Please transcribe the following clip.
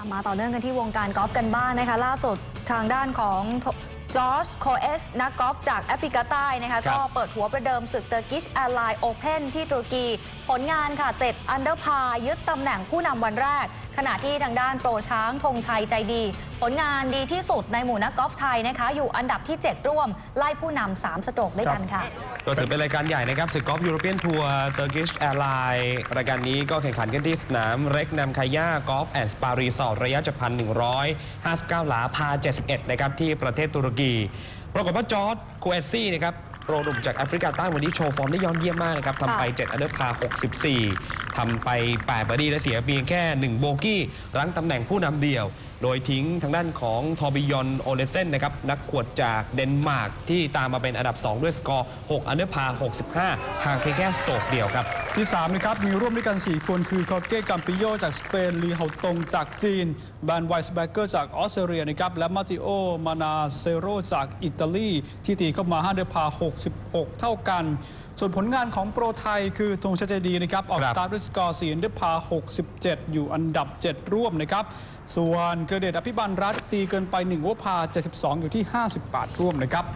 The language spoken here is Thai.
อะมาต่อเนื่องกันที่วงการกอล์ฟกันบ้างนะคะ ล่าสุดทางด้านของจอร์จโคเอสนักกอล์ฟจากแอฟริกาใต้นะคะครับก็เปิดหัวประเดิมศึกเตอร์กิชแอร์ไลน์โอเพนที่ตุรกี ผลงานค่ะ 7 อันเดอร์พายึดตำแหน่งผู้นำวันแรกขณะที่ทางด้านโปรช้างธงชัยใจดี ผลงานดีที่สุดในหมู่นักกอล์ฟไทยนะคะ อยู่อันดับที่ 7 ร่วม ไล่ผู้นำสามสโตรกด้วยกันค่ะ ก็ถือเป็นรายการใหญ่นะครับศึกกอล์ฟยูโรเปียนทัวร์เตอร์กิชแอร์ไลน์รายการนี้ก็แข่งขันกันที่สนามเร็กนำคายากอล์ฟแอนด์สปารีสอร์ทระยะจัพัน159 หลาพา 71 นะครับที่ประเทศตุรกี ปรากฏว่าจอร์ดโคเอซี่นะครับ โปรหนุ่มจากแอฟริกาใต้วันนี้โชว์ฟอร์มได้ยอดเยี่ยมมากนะครับทำไป 7 อันเดอร์พา 64 ทำไป 8 บอร์ดี้และเสียเพียงแค่ 1 โบกี้รั้งตำแหน่งผู้นำเดี่ยว โดยทิ้งทางด้านของทอร์บิยอนโอเลเซนนะครับนักขวดจากเดนมาร์กที่ตามมาเป็นอันดับ 2 ด้วยสกอร์ 6 อันเดอร์พา 65 ห่างเพียงแค่สโตรกเดียวครับ ที่ 3 นะครับ มีร่วมด้วยกัน 4 คนคือคอร์เก้กัมปิโยจากสเปนลีเฮาตงจากจีนแบรนไวส์แบเกอร์จากออสเตรเลียนะครับและมาติโอมานาเซโรจากอิตาลีที่ตีเข้ามา5เดือพา66เท่ากัน ส่วนผลงานของโปรไทยคือธงชัยใจดีนะครับ ออกครัสบตาร์ทด้วยสกอร์4เดือพา 67 อยู่อันดับ 7 ร่วมนะครับ ส่วนเกรเดตอภิบันรัตน์ตีเกินไป1วัวพา 72 อยู่ที่ 58 ร่วมนะครับ